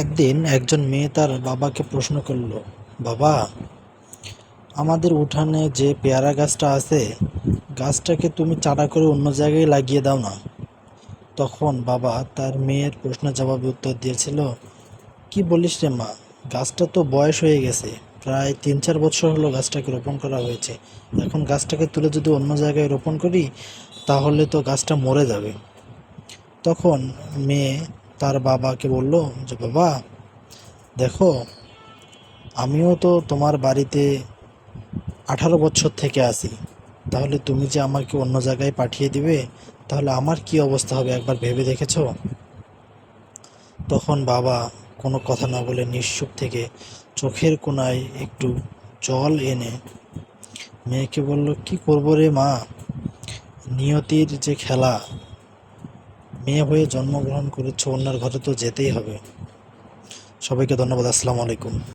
একদিন একজন মেয়ে তার বাবাকে প্রশ্ন করল, বাবা, আমাদের উঠানে যে পেয়ারা গাছটা আছে, গাছটাকে তুমি চারা করে অন্য জায়গায় লাগিয়ে দাও না। তখন বাবা তার মেয়ের প্রশ্নের জবাবে উত্তর দিয়েছিল, কি বলিস রে মা, গাছটা তো বয়স হয়ে গেছে। প্রায় তিন চার বছর হলো গাছটাকে রোপণ করা হয়েছে। এখন গাছটাকে তুলে যদি অন্য জায়গায় রোপণ করি, তাহলে তো গাছটা মরে যাবে। তখন মেয়ে তার বাবাকে বলল যে, বাবা, দেখো, আমিও তো তোমার বাড়িতে আঠারো বছর থেকে আসি তাহলে তুমি যে আমাকে অন্য জায়গায় পাঠিয়ে দিবে, তাহলে আমার কি অবস্থা হবে একবার ভেবে দেখেছ? তখন বাবা কোনো কথা না বলে নিশ্চুপ থেকে চোখের কোণায় একটু জল এনে মেয়েকে বলল, কি করব রে মা? নিয়তির যে খেলা মেয়ে হয়ে জন্মগ্রহণ করেছ অন্যের ঘরে তো যেতেই হবে। সবাইকে ধন্যবাদ আসসালামু আলাইকুম।